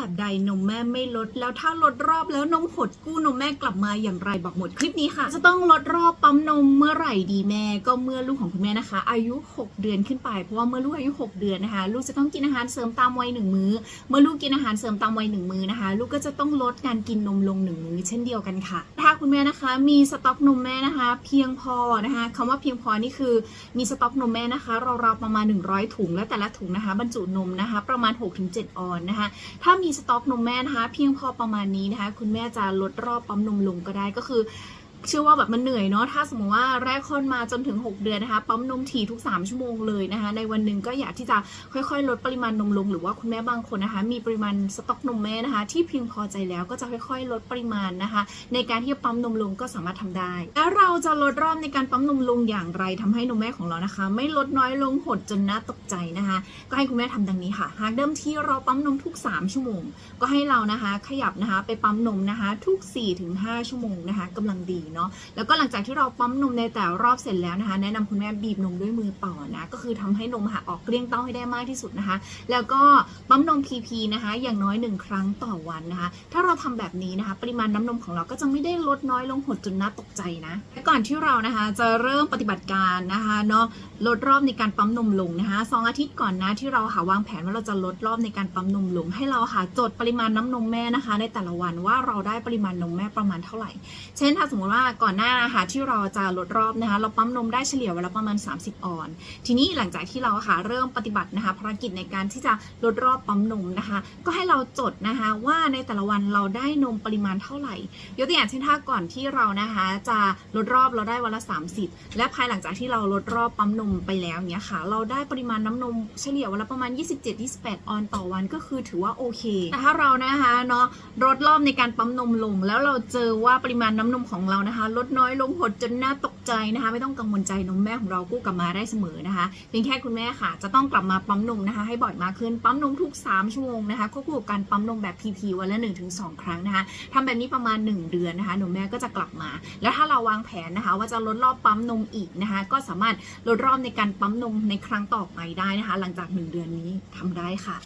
แบบใดนมแม่ไม่ลด แล้วถ้าลดรอบแล้วนมหดกู้นมแม่กลับมาอย่างไรบอกหมดคลิปนี้ค่ะ จะต้องลดรอบปั๊มนมเมื่อไหร่ดีแม่ ก็เมื่อลูกของคุณแม่นะคะ อายุ 6 เดือนขึ้นไป เพราะว่าเมื่อลูกอายุ 6 เดือนนะคะ ลูกจะต้องกินอาหารเสริมตามวัยหนึ่งมื้อ เมื่อลูกกินอาหารเสริมตามวัยหนึ่งมื้อนะคะ ลูกก็จะต้องลดการกินนมลงหนึ่งมื้อเช่นเดียวกันค่ะ ถ้าคุณแม่นะคะ มีสต็อกนมแม่นะคะ เพียงพอนะคะคำว่าเพียงพอนี่คือมีสต็อกนมแม่นะคะราวๆประมาณ 100 ถุงและแต่ละถุงนะคะ บรรจุนมนะคะ ประมาณ 6-7 ออนนะคะ ถ้ามีสต็อกนมแม่นะคะ เพียงพอประมาณนี้นะคะ คุณแม่จะลดรอบปั๊มนมลงก็ได้ก็คือ เชื่อว่าแบบมันเหนื่อยเนาะถ้าสมมติว่าแรกคลอดมาจนถึง 6 เดือนนะคะปั๊มนมถี่ทุก 3 ชั่วโมงเลยนะคะ ในวันหนึ่งก็อยากที่จะค่อยๆ ลดปริมาณนมลง หรือว่าคุณแม่บางคนนะคะ มีปริมาณสต็อกนมแม่นะคะ ที่เพียงพอใจแล้วก็จะค่อยๆ ลดปริมาณนะคะ ในการที่จะปั๊มนมลงก็สามารถทำได้ แล้วเราจะลดรอบในการปั๊มนมลงอย่างไรทำให้นมแม่ของเรานะคะ ไม่ลดน้อยลงหดจนน่าตกใจนะคะ ก็ให้คุณแม่ทำดังนี้ค่ะ หากเดิมที่เราปั๊มนมทุก 3 ชั่วโมง ก็ให้เรานะคะ ขยับนะคะ ไปปั๊มนมนะคะ ทุก 4-5 ชั่วโมงนะคะกำลังดีเนาะแล้วก็หลังจากที่เราปั๊มนมในแต่รอบเสร็จแล้วนะคะ แนะนำคุณแม่บีบนมด้วยมือเปล่านะก็คือทำให้นมค่ะออกเกลี้ยงเต้าให้ได้มากที่สุดนะคะ แล้วก็ปั๊มนม PP นะคะ อย่างน้อย 1 ครั้งต่อวันนะคะ ถ้าเราทำแบบนี้นะคะ ปริมาณน้ำนมของเราก็จะไม่ได้ลดน้อยลงหดจนน่าตกใจนะและก่อนที่เรานะคะจะเริ่มปฏิบัติการนะคะเนาะลดรอบในการปั๊มนมลงนะคะสองอาทิตย์ก่อนนะที่เราหาวางแผนว่าเราจะลดรอบในการปั๊มนมลง ให้เราค่ะจดปริมาณน้ำนมแม่นะคะ ในแต่ละวันว่าเราได้ปริมาณนมแม่ประมาณเท่าไหร่ เช่นถ้าสมมติว่าก่อนหน้านะคะที่เราจะลดรอบนะคะ เราปั๊มนมได้เฉลี่ยวันละประมาณ 30 ออน ทีนี้หลังจากที่เราค่ะเริ่มปฏิบัตินะคะภารกิจในการที่จะลดรอบปั๊มนมนะคะ ก็ให้เราจดนะคะว่าในแต่ละวันเราได้นมปริมาณเท่าไหร่ยกตัวอย่างเช่นถ้าก่อนที่เรานะคะจะลดรอบเราได้วันละ 30 และภายหลังจากที่เราลดรอบปั๊มนมไปแล้วเนี้ยค่ะ เราได้ปริมาณน้ำนมเฉลี่ยวันละประมาณ 27-28 ออนต่อวันก็คือถือว่าโอเค แต่ถ้าเรานะคะเนาะลดรอบในการปั๊มนมลง แล้วเราเจอว่าปริมาณน้ำนมของเรานะคะลดน้อยลงหดจนน่าตกใจนะคะ ไม่ต้องกังวลใจนมแม่ของเรากู้กลับมาได้เสมอนะคะเพียงแค่คุณแม่ค่ะ จะต้องกลับมาปั๊มนมนะคะ ให้บ่อยมากขึ้นปั๊มนมทุก 3 ชั่วโมงนะคะควบคู่กับการปั๊มนมแบบ PP วันละ 1-2 ครั้งนะคะทำแบบนี้ประมาณ 1 เดือนนะคะนมแม่ก็จะกลับมา แล้วถ้าเราวางแผนนะคะ ว่าจะลดรอบปั๊มนมอีกนะคะ ก็สามารถลดรอบในการปั๊มนมในครั้งต่อไปได้นะคะ หลังจาก 1 เดือนนี้ทำได้ค่ะ